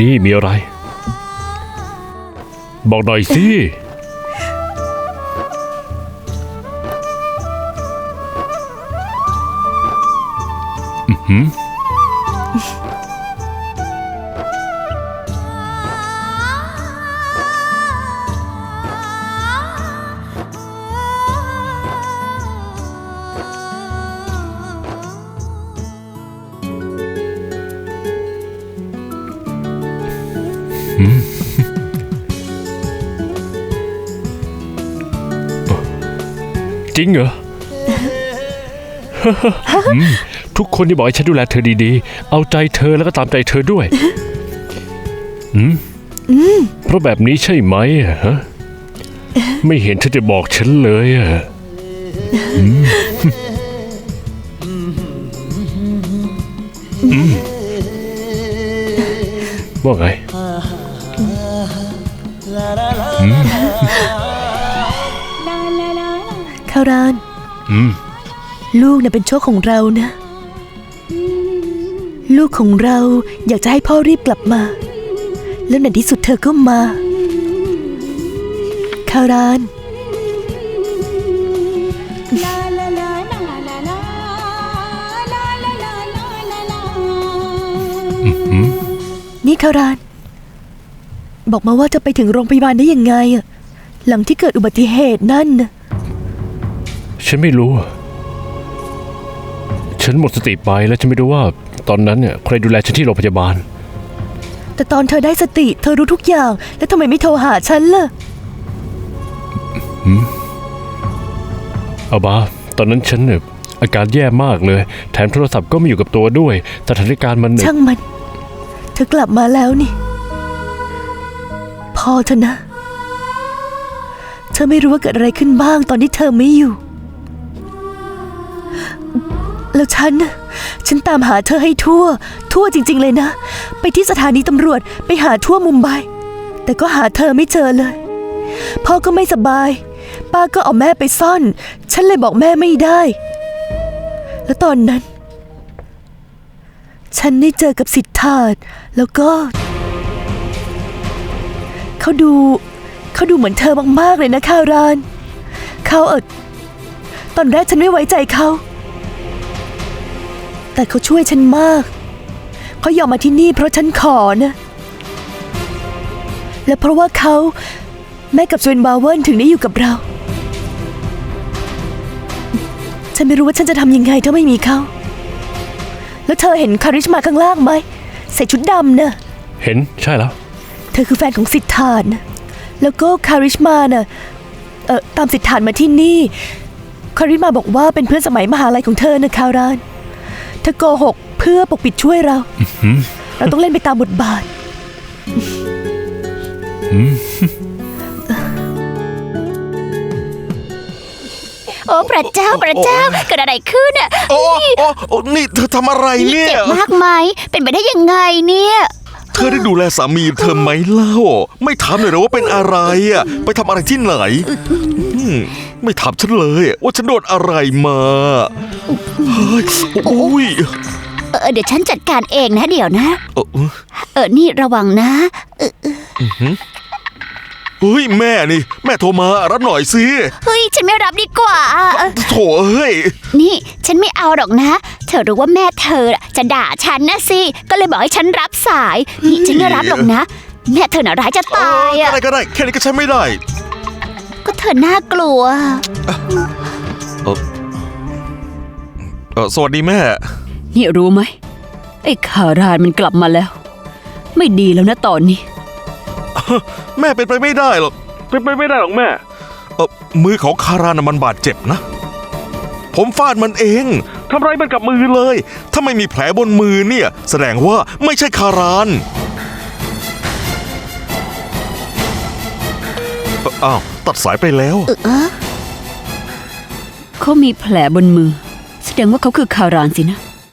นี่มีอะไร บอกหน่อยสิ อือหือ จริงเหรอ อืมทุกคนที่บอกให้ฉันดูแลเธอดีๆ เอาใจเธอแล้วก็ตามใจเธอด้วย อืมเพราะแบบนี้ใช่ไหมอะฮะ ไม่เห็นเธอจะบอกฉันเลยอะอืมอืมว่าไง คาราน อืมลูกน่ะเป็นโชคของเรานะ ลูกของเราอยากจะให้พ่อรีบกลับมา แล้วในที่สุดเธอก็มา คาราน นี่คาราน บอกมาว่าจะไปถึงโรงพยาบาลได้ยังไงอะหลังที่เกิดอุบัติเหตุนั่นน่ะฉันไม่รู้อะฉันหมดสติไปแล้วฉันไม่รู้ว่า ตอนนั้นเนี่ยใครดูแลฉันที่โรงพยาบาล แต่ตอนเธอได้สติ เธอรู้ทุกอย่าง แล้วทำไมไม่โทรหาฉันล่ะเอาบา ตอนนั้นฉันเนี่ยอาการแย่มากเลย แถมโทรศัพท์ก็ไม่อยู่กับตัวด้วยสถานการณ์มันเนี่ยช่างมัน เธอกลับมาแล้วนี่พ อเถอะนะ เธอไม่รู้ว่าเกิดอะไรขึ้นบ้างตอนที่เธอไม่อยู่ แล้วฉัน ฉันตามหาเธอให้ทั่ว ทั่วจริง ๆ เลยนะ ไปที่สถานีตำรวจไปหาทั่วมุมไบ แต่ก็หาเธอไม่เจอเลย พ่อก็ไม่สบาย ป้าก็เอาแม่ไปซ่อน ฉันเลยบอกแม่ไม่ได้ แล้วตอนนั้น ฉันได้เจอกับสิทธาตแล้วก็ เขาดู เขาดูเหมือนเธอมากๆเลยนะคาราน เขาเออตอนแรกฉันไม่ไว้ใจเขา แต่เขาช่วยฉันมาก เขายอมมาที่นี่เพราะฉันขอนะ และเพราะว่าเขาแม่กับสเวนบาเวิร์นถึงได้อยู่กับเรา ฉันไม่รู้ว่าฉันจะทำยังไงถ้าไม่มีเขา แล้วเธอเห็นคาริชมาข้างล่างไหมใส่ชุดดำเนะเห็นใช่แล้ว ธอคือแฟนของสิทธาตนะแล้วก็คาริชมาน่ะ เออตามสิทธาตมาที่นี่ คาริชมาบอกว่าเป็นเพื่อนสมัยมหาลัยของเธอนะคาราน เธอโกหกเพื่อปกปิดช่วยเรา เราต้องเล่นไปตามบทบาท โอ้พระเจ้าพระเจ้าเกิดอะไรขึ้นอะโอ้โอ้โอ้นี่เธอทำอะไรนี่เนี่ย เจ็บมากไหมเป็นไปได้ยังไงเนี่ย เธอได้ดูแลสามีเธอไหมเล่า ไม่ถามเลยเหรอว่าเป็นอะไรอะ ไปทำอะไรที่ไหนอืมไม่ถามฉันเลย ว่าฉันโดนอะไรมาเฮ้ยโอ้ยเออเดี๋ยวฉันจัดการเองนะเดี๋ยวนะ เออเออนี่ระวังนะเออเฮ้ยแม่นี่ แม่โทรมารับหน่อยสิ เฮ้ย ฉันไม่รับดีกว่าเออโถเอ้ย นี่ ฉันไม่เอาหรอกนะ เธอรู้ว่าแม่เธอจะด่าฉันนะสิ ก็เลยบอกให้ฉันรับสายนี่ฉันไม่รับหรอกนะ แม่เธอน่ะร้ายจะเอตายออะอะไรก็ได้ แค่นี้ก็ใช้ไม่ได้ ก็เธอน่ากลัว เออสวัสดีแม่ นี่รู้ไหมไอ้คารานมันกลับมาแล้ว ไม่ดีแล้วนะตอนนี้ แม่เป็นไปไม่ได้หรอกเป็นไปไม่ได้หรอกแม่ เออมือของคารานะมันบาดเจ็บนะ ผมฟาดมันเอง ทำไรมันกับมือเลย ถ้าไม่มีแผลบนมือเนี่ย แสดงว่าไม่ใช่คารานอ้าวตัดสายไปแล้วเขามีแผลบนมือ แสดงว่าเขาคือคารานสินะ